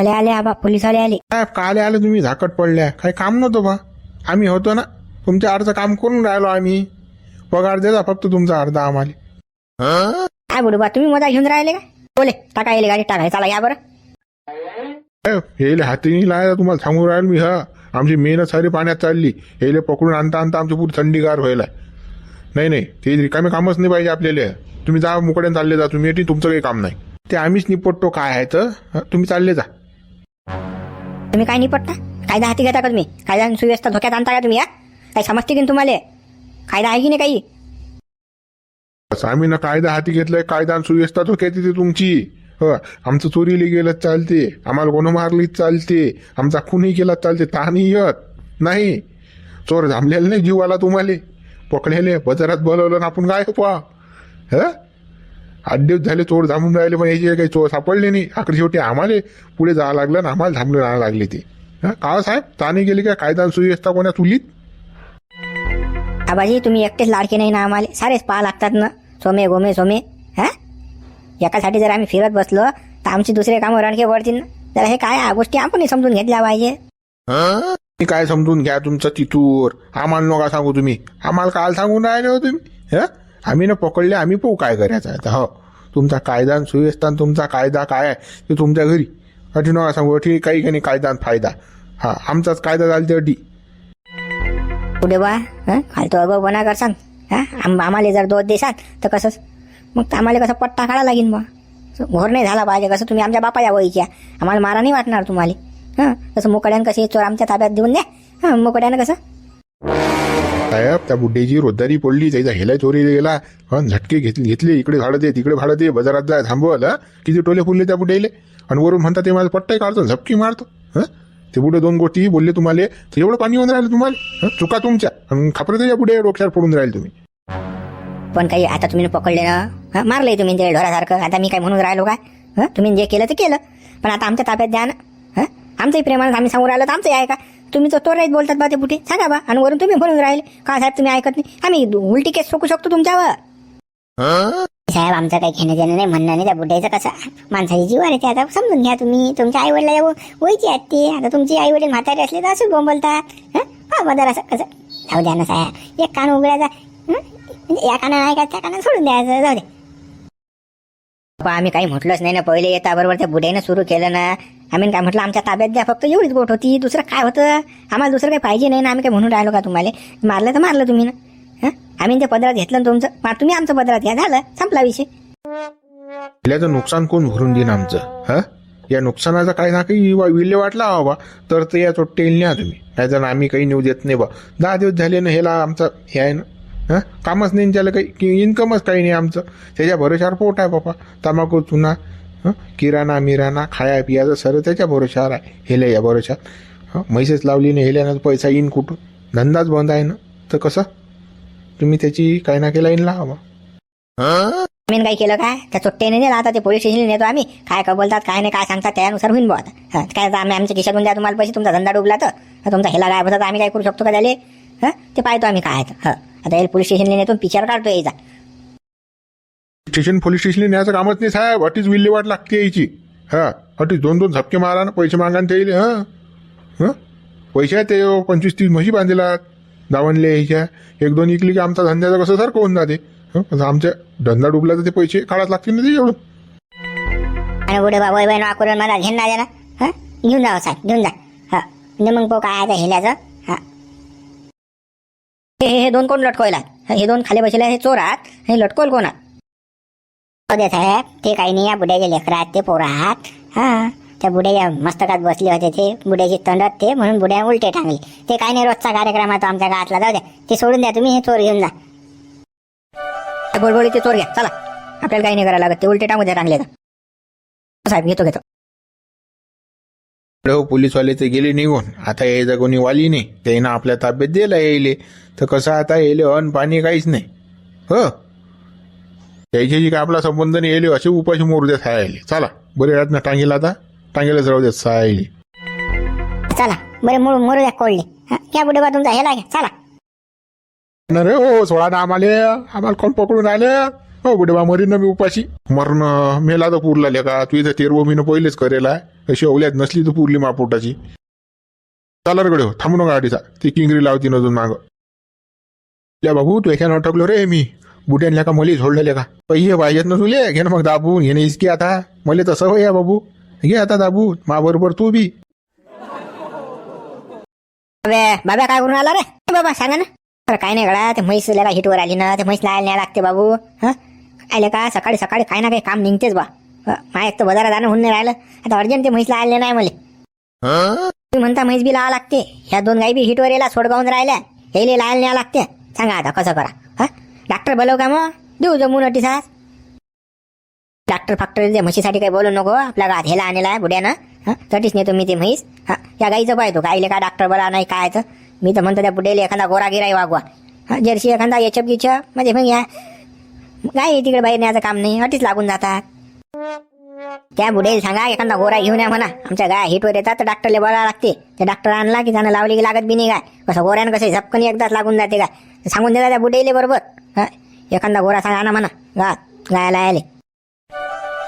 आले आले आबा पोलीस आले आले. साहेब काले आले तुम्ही झाकट पडल्या. काही काम नव्हतं बा. आम्ही होतो ना. तुमच्या अर्ध काम करून राहिलो आम्ही. पगार देता फक्त तुमचा अर्धा आम्हाला. काय बोलू बा तुम्ही मजा घेऊन राहिले का? बोले टाका येईल गाडी टाका. चला या बरं. हेले हातीने लायला तुम्हाला सांगून राहिलो मी हा. आमची मेहनत सारी पाण्यात चालली. हेले पकडून आणता आणता आमची पूर्ण थंडीगार व्हायला. नाही नाही. ते रिकामे कामच नाही पाहिजे आपल्याला. तुम्ही जा मुकड्यान चालले जा. तुम्ही तुमचं काही काम नाही. ते आम्हीच निपटतो काय आहे तर तुम्ही चालले जा. तुम्ही काय निपटता? कायदा हाती घेता का तुम्ही? कायदा सुव्यवस्था धोक्यात आणता का तुम्ही या काही समजते की नाही तुम्हाला? कायदा आहे की नाही काही? असं आम्ही ना कायदा हाती घेतलाय कायदा आणि सुव्यवस्था धोक्यात येते तुमची. ह आमचं चोरीला गेलं चालते आम्हाला कोण मारलीच चालते आमचा खूनही केला चालते तहानही येत नाही. चोर थांबलेले नाही जीवाला तुम्हाला. पकडलेले बाजारात बोलवलं ना आपण काय पहा ह? आठ दिवस झाले चोर थांबून राहिले पण याचे काही चोर सापडले नाही आखरी शेवटी आम्हाला पुढे जावं लागलं ना आम्हाला थांबले राहावं लागले ते. हा का साहेब? ताणी गेली का? कायदा आणि सुव्यवस्था कोणा चुलीत आबाजी तुम्ही एकटेच लाडके नाही ना आम्हाला? सारेच पाहा लागतात ना? सोमे गोमे सोमे हा? एकासाठी जर आम्ही फिरत बसलो तर आमची दुसरे कामं रणके पडतील ना? तर हे काय गोष्टी आपण समजून घेतल्या पाहिजे. तुम्ही काय समजून घ्या तुमचं तिथूर आम्हाला नका सांगू तुम्ही. आम्हाला काल सांगून राहिले हो तुम्ही ह? आम्ही ना पकडले आम्ही पाहू काय करायचं आहे. हो तुमचा कायदा आणि सुव्यवस्था आणि तुमचा कायदा काय आहे? ते तुमच्या घरी. अटी नका सांगू अटी काही काही कायदा आणि फायदा. हा आमचाच कायदा झाला ते अटी पुढे बा हं? फालतू अगोपणा सांग. हा? आम आम्हाला जर दोष देशात तर कसंच मग तर आम्हाला कसं पट्टा काढा लागेल बा घोर नाही झाला पाहिजे कसं तुम्ही आमच्या बापाच्या वयच्या आम्हाला मारा नाही वाटणार तुम्हाला. हां? तसं मोकड्यानं कसे चोर आमच्या ताब्यात देऊन द्या. हां मोकड्यानं कसं? साहेब त्या बुड्ढीची रोजदारी पडली त्याचा हेला चोरी गेला. पण झटके घेतले घेतले इकडे भाडं दे तिकडे भाडं दे बाजारात जाय थांबवलं. किती टोले फुलले त्या बुड्ढीले? आणि वरून म्हणतात ते माझं पट्टाही काढतो झपकी मारतो. हं? ते पुढे दोन गोष्टी बोलले तुम्हाला तर एवढं पाणी होऊन राहिलं तुम्हाला? चुका तुमच्या. आणि खापरे त्याच्या बुडे डोक्यावर पडून राहील तुम्ही. पण काही आता तुम्ही पकडले ना? मारले मारलंय तुम्ही ते ढोरासारखं. आता मी काय म्हणून राहिलो काय? तुम्ही जे केलं ते केलं. पण आता आमच्या ताब्यात द्या ना. आमचंही प्रेमानं आम्ही सांगून राहिलो तर आमचंही आहे का? तुम्ही तर तोराईत बोलतात बा ते बुटे. सांगा बा. आणि वरून तुम्ही म्हणून राहिले. का साहेब तुम्ही ऐकत नाही? आम्ही उलटी केस सोकू शकतो तुमच्यावर. साहेब आमचं काही घेणं देणं नाही म्हणणं नाही. त्या बुड्याचं कसं? माणसाची जीवार येते आता. समजून घ्या तुम्ही. तुमच्या आई वडिला वयची आहेत ते. आता तुमची आई वडील म्हातारे असले तर असंच बोंबलतात. हं? बदल असं कसं? जाऊ द्या ना साहेब. एक कान उघडायचा? म्हणजे या कानानं ऐकायचं त्या कानानं सोडून द्यायचं? जाऊ दे. आम्ही काही म्हटलंच नाही ना. पहिले येता बरोबर त्या बुड्यानं सुरू केलं ना. आम्ही काय म्हटलं आमच्या ताब्यात द्या फक्त एवढीच बोट होती दुसरं काय होतं? आम्हाला दुसरं काही पाहिजे नाही ना आम्ही काय म्हणून राहिलो का तुम्हाला? मारलं तर मारलं तुम्ही ना. आम्ही ते पदरात घेतलं ना तुमचं. तुम्ही आमचं पदरात घ्या झालं संपला विषय. पहिल्याचं नुकसान कोण भरून देईन आमचं? हा? या नुकसानाचा काही ना काही वा- विल्हेवाट लावा बा. तर ते या चोट्टेल न्या तुम्ही. नाही जर आम्ही काही नेऊ देत नाही बा. दहा दिवस झाले ना ह्याला आमचं हे आहे ना. हां? कामच नाही त्याला काही की इन्कमच काही नाही आमचं. त्याच्या भरोशावर पोट आहे बापा. तंबाखू चुना हं? किराणा मिराणा खाया पियाचं सर्व त्याच्या भरोशावर आहे. हेल्या या भरोशात हं? म्हैसेच लावली नाही हेल्यानं पैसा येईन कुठून? धंदाच बंद आहे ना? तर कसं? तुम्ही त्याची काय ना केला येईन लावा आम्ही काय केलं काय? त्या चोट्टेने नेला आता ते पोलीस स्टेशनला नेतो आम्ही. काय कबलतात बोलतात काय नाही काय सांगतात त्यानुसार होईन बुवा आता. हं, काय आता आम्ही आमच्या खिशातून द्या तुम्हाला पैसे तुमचा धंदा डुबला तर. हं, तुमचा हेला गायब होता आम्ही काय करू शकतो का त्याले? हं? ते पाहतो आम्ही काय आहे तर. हं? आता याला पोलीस स्टेशनला नेतो पिक्चर काढतो यायचा स्टेशन पोलीस स्टेशनला न्यायचं कामच नाही साहेब. अटीच विल्हेवाट लागते यायची. हा अटीच दोन दोन झपके मारा ना पैसे मागा ते येईल हं? पैसे आहेत ते पंचवीस तीस म्हशी बांधलेला दावणले यायच्या. एक दोन इकली की आमचा धंद्याचं कसं सारखं होऊन जाते. असं आमच्या धंदा डुबला तर ते पैसे काढाच लागतील ना ते एवढं. आणि पुढे बाबा बहिण वाकरून मला घेऊन ना ना हा? घेऊन जा साहेब घेऊन जा. हा. म्हणजे मग पाहू काय आहे हेल्याचं. हा. हे हे दोन कोण लटकवला हे दोन खाली बसले हे चोर आहात हे लटकवल कोण आहात दे साहेब ते काही नाही या बुड्याचे लेकर आहेत ते पोरं आहात. हा त्या बुड्याच्या मस्तकात बसले होते ते बुड्याची तंडत ते म्हणून बुड्या उलटे टांगले. ते काही नाही रोजचा कार्यक्रम आहे तो आमच्या गावातला. जाऊ द्या ते सोडून द्या तुम्ही हे चोर घेऊन जा. गोडगोळी ते चोर घ्या चला. आपल्याला काही नाही करायला लागत ते उलटे टांगू द्या टांगले तर साहेब घेतो घेतो. हो पोलीसवाले ते गेले निघून. आता यायचा कोणी वाली नाही त्यानं आपल्या ताब्यात दिला यायले. तर कसं आता येईल अन्न पाणी काहीच नाही. हो? त्याच्याशी काय आपला संबंध नाही यायले असे उपाशी मोरू देत यायले चला बरे राहत ना टांगेला आता. टांगेलाच राहू देत सायले चला बरे मोरू मोरू द्या कोळले हा, घ्या बुडे बा तुमचा हेला घ्या चला. ना रे हो सोळा ना आम्हाला. आम्हाला कोण पकडून राहिले हो बुडे बा मरीन ना मी उपाशी. मरण मेला तर पुरला लेका तू इथं तेरवं मी पहिलेच करेल. अशी अवल्यात नसली तर पुरली मा पोटाची चला रे हो थांबू नका गाडीचा. ती किंगरी लावती नजून माग. या बाबू तू एखाद्या अटकलो रे मी. बुड्यान का मली झोडलेले का पहिजे पाहिजेत ना तुले घे ना मग दाबून घेणे इसकी आता। मले तर सवय आहे बाबू। घे आता दाबून मा बरोबर तू बी बाबा काय करून आला रे? बाबा सांगा ना. अरे काय नाही गळा ते म्हैस का हिटवर आली ना ते म्हैस लायला न्याय लागते बाबू. हा? आले का सकाळी सकाळी काही ना काही काम निघतेच बा. माझ्या एक तर बाजारात जाणं होऊन नाही राहिलं. आता अर्जंट ते म्हैस लायला नाही मला. तुम्ही म्हणता म्हैस बी लावा लागते. ह्या दोन गाई बी हिटवर यायला सोडगावून राहिल्या. हेले लायला न्याय लागते. सांगा आता कसं करा. डॉक्टर बोलव का मग? देऊ जमून अटी सास. डॉक्टर फॅक्टर ते म्हशीसाठी काही बोलू नको आपल्या गात हेला आणलेला आहे बुड्यानं. तटीच नेतो मी ते म्हैस. हा? या गाईचं पाहतो गाईले काय डॉक्टर बोला नाही काय तर मी तर म्हणतो त्या बुड्याला एखादा गोरा गिराई वागवा. हा? जर्सी एखादा एचप गिचप म्हणजे मग या. गाय तिकडे बाहेर न्यायचं काम नाही अटीच लागून जातात. त्या बुड्याला सांगा एखादा गोरा घेऊन या म्हणा. आमच्या गाय हिटवर येतात तर डॉक्टरला बोलावं लागते. त्या डॉक्टर आणला की त्यानं लावली की लागत बी नाही काय कसं गोऱ्यानं कसं झपकन एकदाच लागून जाते काय सांगून देता त्या बुड्याले बरोबर. हा? एखादा गोरा सांगा ना म्हणा. गा गायला आले.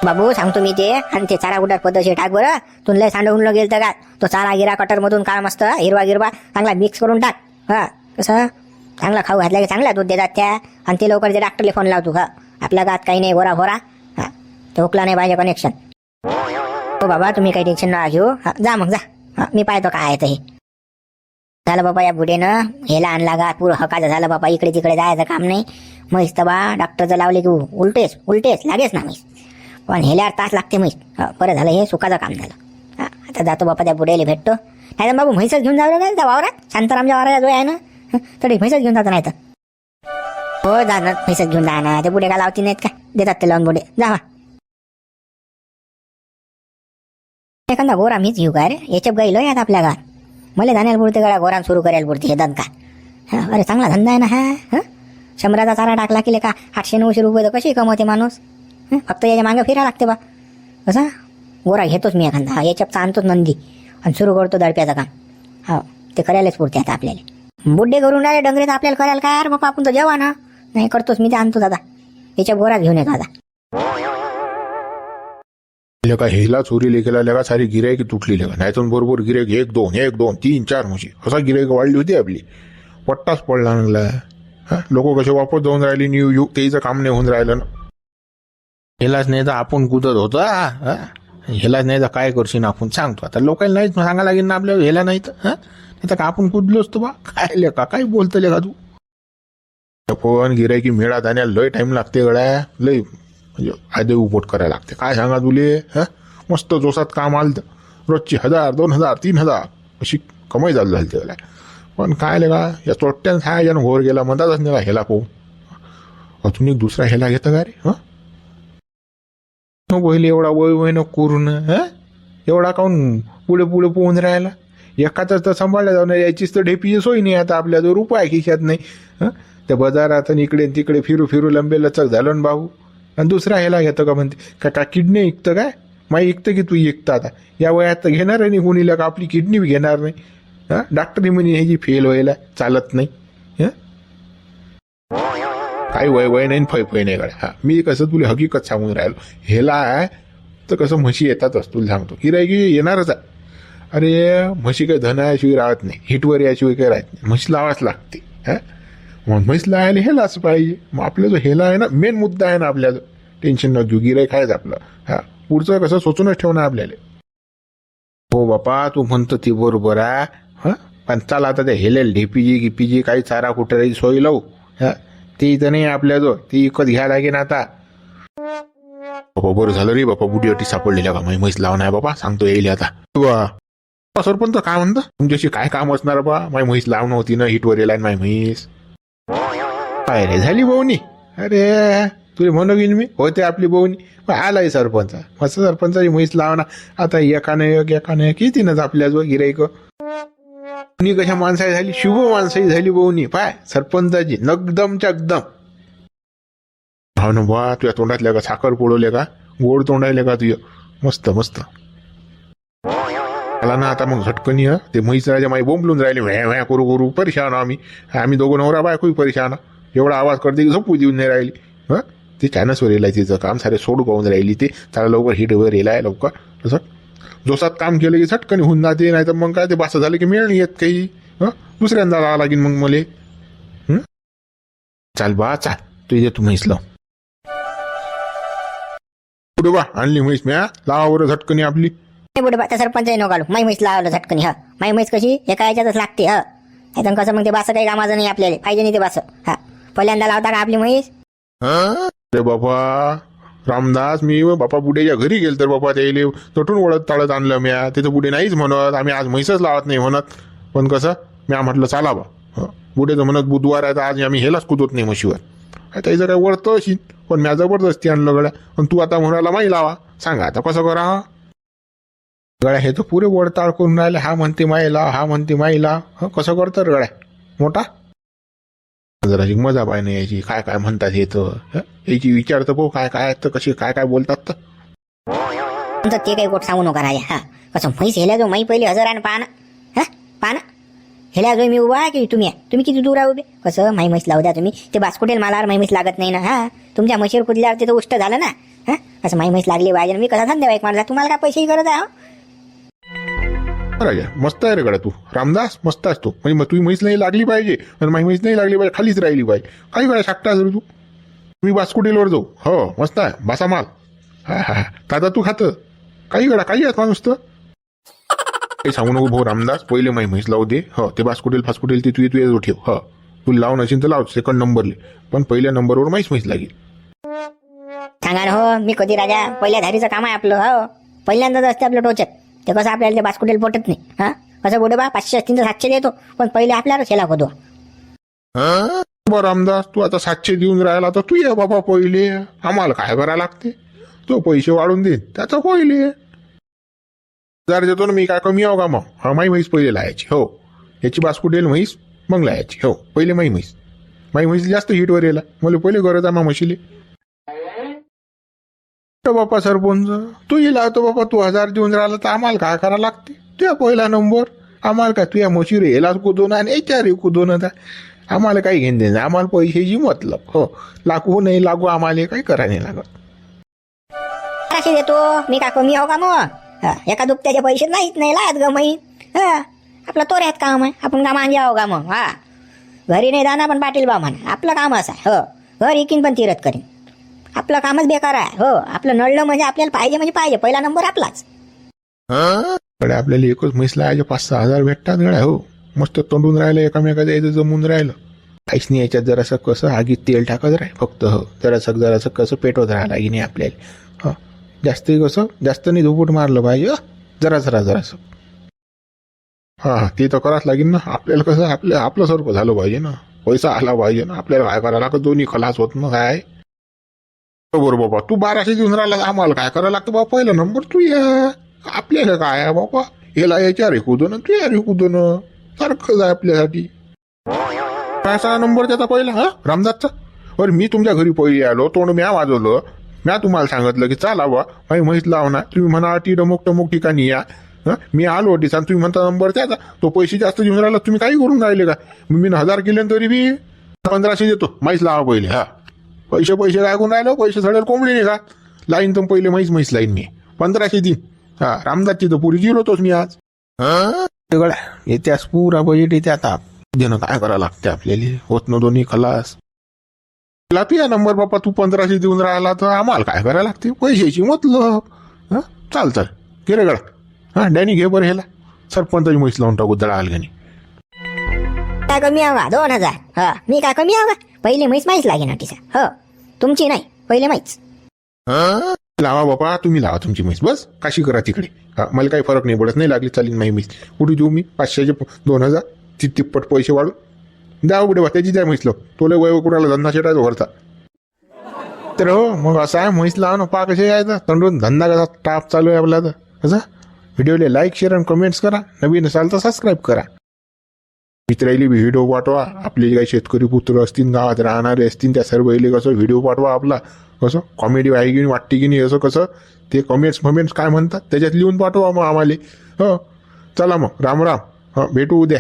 बाबू सांगतो मी ते. आणि ते चारा गुटात पद्धतशीर टाक बरं. तुला सांडवून गेलं तर का? तो चारा गिरा कटर मधून काळ मस्त हिरवा गिरवा चांगला मिक्स करून टाक. हा? कसं? चांगला खाऊ घातला की चांगला दूध देतात त्या. आणि ते लवकर ते डॉक्टरला फोन लावतो. हा? आपल्या गात काही नाही गोरा भोरा हा? तो हुकला नाही पाहिजे कनेक्शन हो बाबा तुम्ही काही टेन्शन नका घेऊ. जा मग जा. हा मी पाहतो काय आहे ते. हे झालं बाबा या बुडेनं हेला आणला गा पुरं हकाचं झालं बाबा इकडे तिकडे जायचं काम नाही. म्हैस तर बा डॉक्टरचं लावले की उलटेच उलटेच लागेच ना म्हैस. पण हेल्यावर तास लागते म्हैस. बरं झालं हे सुखाचं काम झालं. आता जातो बापा त्या बुड्याला भेटतो. नाही तर बाबू म्हैसच घेऊन जाऊ का त्या वावरात? शांतारामच्या वावरात जो आहे ना तरी म्हैसच घेऊन जातो नाही तर हो जा म्हैसच घेऊन जा ना ते बुडे का लावती नाहीत का? देतात ते लावून बुडे. जा एखादा गोरा मीच घेऊ का रे? याच्यात गाई यात आपल्या गावात मला जाण्याला पुरते गळा गोरान सुरू करायला पुरते हे धंदा हां अरे चांगला धंदा आहे ना हा हं? शंभराचा चारा टाकला की का आठशे नऊशे रुपये तर कशी कमवते माणूस? फक्त याच्या मागे फिरा लागते बा. कसा गोरा घेतोच मी एखादा. हा याच्यात आणतोच नंदी. आणि सुरू करतो दडप्याचं काम. हो ते करायलाच पुरते आता आपल्याला. बुड्डे करून राहिले डंगरे तर आपल्याला करायला काय? यार बापा आपण तर जेवा ना नाही करतोच मी ते आणतो दादा. याच्या गोरात घेऊन येतो दादा. लेका हेला चोरी लेखेला लेका सारी गिरायकी तुटली लेका. नाही तर बरोबर गिरायक एक दोन एक दोन तीन चार म्हशी. असा गिरायक वाढली होती आपली. पट्टाच पडला लागला लोक कसे वापस जाऊन राहिली न्यू यू तेच काम नाही होऊन राहिलं ना. हेलाच नाही तर आपण कुदत होता हा? हेलाच नाही तर काय करशील आपण? सांगतो. आता लोकांना नाहीच सांगा लागेल ना आपल्याला हेला नाही तर हा? नाही तर का आपण कुदलोच असतो बा? काय लेका? काय बोलतो लेका तू? पण गिरायकी मेळा जाण्याला लय टाइम लागते गड्या. लय म्हणजे फायदे उपोट करायला लागते. काय सांगा तुले? हां? मस्त जोसात काम आलं तर रोजची हजार दोन हजार तीन हजार. अशी कमाई झाली झाली त्याला. पण काय लगा या चोट्ट्यान सायाच्यानं घोर गेला म्हणतातच नाही का हेला पाहून अजून एक दुसरा हेला घेतं का रे? हां? पहिले एवढा वय वय न करून हां? एवढा काऊन पुढे पुढे पोहून राहिला? एकाच तर सांभाळला जाऊन याचीच तर ढेपीची सोय नाही आता आपल्याजवळ रुपया खिशात नाही. हां? त्या बाजारात आणि इकडे तिकडे फिरू फिरू लंबे लचक झालं ना भाऊ. आणि दुसरा ह्याला घेतं का म्हणते का का किडनी ऐकतं काय? माई ऐकतं की तू ऐकतं आता? या वयात तर घेणार आहे नाही कोणीला का आपली किडनी बी घेणार नाही? हा? डॉक्टरी म्हणे ह्याची फेल व्हायला चालत नाही. हं? काही वय वय नाही फय फय नाही गाड्या. हा मी कसं तुला हकीकत सांगून राहिलो. ह्याला आहे तर कसं म्हशी येतातच तुला सांगतो. गिरायकी येणारच आहे. अरे म्हशी काही धनाशिवाय राहत नाही. हिटवर याशिवाय काही राहत नाही. म्हशी लावाच लागते. हा? मग म्हैस लावायला हेलाच पाहिजे मग आपला जो हेला आहे ना मेन मुद्दा आहे ना आपल्याला. टेन्शन न घेऊ गिराय खायचं आपलं. हा पुढचं कसं सोचूनच ठेवणं आपल्याला. हो बापा तू म्हणतो ती बरोबर आहे हा? पण चला आता ते हेलेल ढेपीजी गिपीजी काही चारा कुठे सोय लावू. हा? ते इथं नाही आपल्याजवळ ती विकत घ्या लागेन आता. बाबा बरं झालं रे बापा बुडी अटी सापडलेल्या का? माही म्हैस लावून आहे बाबा सांगतो येईल आता. वा सरपंच काय म्हणतं? तुमच्याशी काय काम असणार बा? माय म्हैस लावणं होती ना हिटवर येला माय म्हैस. काय रे झाली बोवणी. अरे तुला म्हणू गेली मी? होते आपली बोवणी. पण आलाय सरपंच. मस्त सरपंचाची म्हैस लावना आता एकानं एक एकानं एक. येतीनच आपल्याजवळ गिराईक कुणी कशा माणसाही झाली? शुभ माणसाही झाली बोवणी. पाय सरपंचाची. नगदमच्या एकदम हा ना बा तुझ्या तोंडातल्या का साखर पोळवले का? गोड तोंडायले का तुझं? मस्त मस्त. मला ना आता मग झटकन ये ते म्हैसराच्या माई बोंबलून राहिले. व्या व्या करू करू. परेशान आम्ही. आम्ही दोघं नवरा बायकोही परेशान. एवढा आवाज करते की झोपू देऊन नाही राहिली. हं? ते चॅनसवर येलाय तिचं काम सारे सोड पाहून राहिली ते. त्याला लवकर हिट वर आहे लवकर. तसं जोसात काम केलं की झटकन होऊन जाते नाही तर मग काय ते बास झालं की मिळ नाही येत काही. हं? दुसऱ्यांदा राहा लागेल मग मले. चाल बा चाल. तू ये तू म्हैस लाव कुठे बा आणली म्हैस म्या. लावावर बरं झटकनी आपली. नाही बुडे त्या सरपंच नो काढू माई म्हैस लावलं झटकनी हा. माई म्हैस कशी? एका याच्यातच लागते हा. नाहीतर कसं मग ते बासं काही कामाचं नाही आपल्याला. पाहिजे नाही ते बासं हा. पहिल्यांदा लावता का आपली म्हैस? अरे बाबा रामदास मी बापा बुडेच्या घरी गेल तर बापा त्याला तटून वळत ताळत आणलं म्या. त्याचं बुडे नाहीच म्हणत आम्ही आज म्हैसच लावत नाही म्हणत. पण कसं म्या म्हटलं चाला बा. बुडेचं म्हणत बुधवार आहे तर आज आम्ही हेलाच कुदत नाही म्हशीवर. त्याचं काय वळतं अशी पण म्या जबरदस्ती आणलं गड्या. पण तू आता म्हणाला माही लावा. सांगा आता कसं करा? गड्या हे तर पुरे वडताळ करून राहिले. हा म्हणते माई लाव हा म्हणते माईला. हं, कसं करतं गळ्या गड्या? मोठा? जराशी मजा पाहिजे याची. काय काय म्हणतात हे तर. याची विचारतं भाऊ काय काय तर कशी काय काय बोलतात तर. तुमचं ते काही गोट सांगू नका राजा. हा. कसं म्हैस हेल्या जो माई पहिले हजर आणि पान. हा? पाहा हेल्या जो मी उभा आहे की तुम्ही? आहे? तुम्ही किती दूर आहे उभे? कसं माई म्हैस लावू द्या तुम्ही. ते बास्कुटेल मालावर माई म्हैस लागत नाही ना. हा. तुमच्या म्हशीवर कुदल्यावर ते तर उष्ट झालं ना? हा? असं माई म्हैस लागली पाहिजे मी कसा धंदे एक मारला तुम्हाला काय पैसेही करत आहे हो? राजा मस्त आहे रे गड्या तू. रामदास मस्त आहेस तू. म्हणजे मग तुझी म्हैस नाही लागली पाहिजे. आणि माझी म्हैस नाही लागली पाहिजे खालीच राहिली पाहिजे. काही गड्या शाकटा रे तू? मी बासकुटीलवर जाऊ. हो मस्त आहे. बासा माल हा हा हा. दादा तू खातं. काही गडा काही आहेत माणूस तर काही सांगू नको भाऊ रामदास. पहिले माही म्हैस लावू दे. हो ते बास्कुटील फास्कुटील ते तुझे तुझ्या ठेव. हो. तू लावून असेल तर लाव. सेकंड नंबरले पण पहिल्या नंबरवर म्हैस म्हैस लागेल. सांगा ना हो मी कधी राजा? पहिल्या धारीचं काम आहे आपलं हो. पहिल्यांदाच असते आपलं टोचत. ते कसं आपल्याला ते बास्कुटेल पटत नाही हा? कसं बोडे बा पाचशे असतील तर सातशे देतो पण पहिले आपल्याला शेला होतो बरं रामदास तू आता सातशे देऊन राहिला तर तू ये बाबा पहिले. आम्हाला काय करायला लागते? तो पैसे वाढून दे त्याचं पहिले. जर देतो ना मी काय कमी आहो का मग? हा माई म्हैस पहिले लायची हो. याची बास्कुटेल म्हैस मग लायाची हो. पहिले माई म्हैस. माई म्हैस जास्त हिटवर येला मला पहिले गरज आहे मग म्हशीले तो बापा सरपंच. तू ये लावतो बापा तू हजार देऊन राहिला तर आम्हाला काय करावं लागते? तुझ्या पहिला नंबर. आम्हाला का तुझ्या म्हशीर यालाच कुदवणं आणि याच्यावर कुदवणं आता आम्हाला काही घेणं देणं आम्हाला पैशाची मतलब. हो. लागू नाही लागू आम्हाला काही करा नाही लागत. असे देतो. मी का कमी हो का मग हा, एका दुपत्याचे पैसे नाहीत नाही लात ग मी हा. आपलं रेत काम. आहे आपण का मागे आहो का मग हा. घरी नाही जाणार पण पाटील बा म्हणा. आपलं काम असं आहे. हो. घर इकीन पण तिरत करीन. आपलं कामच बेकार आहे. हो आपलं नळलं म्हणजे आपल्याला पाहिजे म्हणजे पाहिजे. पहिला नंबर आपलाच. गड्या आपल्याला एकच म्हैस लावायचे पाच सहा हजार भेटतात गड्या हो. मस्त तोंडून राहिलं एकामेकाच्या इथं जमून राहिलं. काहीच नाही याच्यात जरासं कसं आगीत तेल टाकत राही फक्त हो. जरासं जरासं कसं पेटवत राहायला की नाही आपल्याला. हो. जास्त कसं जास्त नाही धुपूट मारलं पाहिजे हो. जरा जरा जरासं हा हा ते तर करावंच लागेल ना. आपल्याला कसं आपल्या आपलं स्वरूप झालं पाहिजे ना. पैसा आला पाहिजे ना. आपल्याला काय करायला लागत दोन्ही खलास होत ना काय? बरोबर बाबा तू बाराशे देऊन राहिला आम्हाला काय करायला लागतं बाबा? पहिला नंबर तू या. आपल्याला काय आहे बाबा? याला याच्यावर ना तू यार कुदन सारखंच आहे आपल्यासाठी. काय नंबर त्याचा पहिला हा? रामदासचा? अरे मी तुमच्या घरी पहिले आलो तोंड म्या वाजवलं. म्या तुम्हाला सांगितलं की चाला बा माझी म्हैस लावणार तुम्ही म्हणा टी डमोक टमोक ठिकाणी या. हां? मी आलो होती सांग तुम्ही म्हणता नंबर त्याचा तो पैसे जास्त देऊन राहिला तुम्ही काही करून राहिले का? मी मी हजार केले तरी बी पंधराशे देतो. माहीत लावा पहिले हा. पैसे पैसे काय करून राहिलो पैसे सडेल कोंबडी नाही का लाईन तर पहिले म्हैस म्हैस लाईन मी. पंधराशे दिन हा रामदासची तर पुरी जिरोतोच मी आज. गड्या येत्यास पुरा बजेट येते आता. देणं काय करावं लागते आपल्याला? होत न दोन्ही खलास. ला या नंबर बाप्पा तू पंधराशे देऊन राहिला तर आम्हाला काय करायला लागते पैशाची मतलब. हा चाल चाल घे रे हा डॅनी घे बरं ह्याला. सरपंचाची म्हैस लावून टाकू दळा आलगणी काय कमी आवा दोन हजार. हा मी काय कमी आवा पहिली म्हैस माहीच लागेल ना तिचा. हो. तुमची नाही पहिले माहीच लावा बापा तुम्ही लावा तुमची म्हैस बस. काशी करा तिकडे. हा मला काही फरक नाही पडत. नाही लागली चालेल माही म्हैस. कुठे देऊ मी? पाचशेचे दोन हजार. ती तिप्पट पैसे वाढून. द्या उघडे बा त्याची द्या म्हैस तुला तोले वय कुणाला धंदा शेटायचा भरता तर हो मग असं आहे म्हैस लावा ना. पा कसे यायचं? तंडून धंदा कसा टाप चालू आहे आपला तर. कसं व्हिडिओला लाईक शेअर आणि कमेंट्स करा. नवीन असाल तर सबस्क्राईब करा. मित्राईले व्हिडिओ पाठवा. आपले जे काही शेतकरी पुत्र असतील गावात राहणारे असतील त्या सर्व इले कसं व्हिडिओ पाठवा आपला. कसं? कॉमेडी आहे की वाटते की नाही असं कसं? ते कमेंट्स फमेंट्स काय म्हणतात? त्याच्यात लिहून पाठवा मग आम्हाला. हो? चला मग. राम राम. हां भेटू उद्या.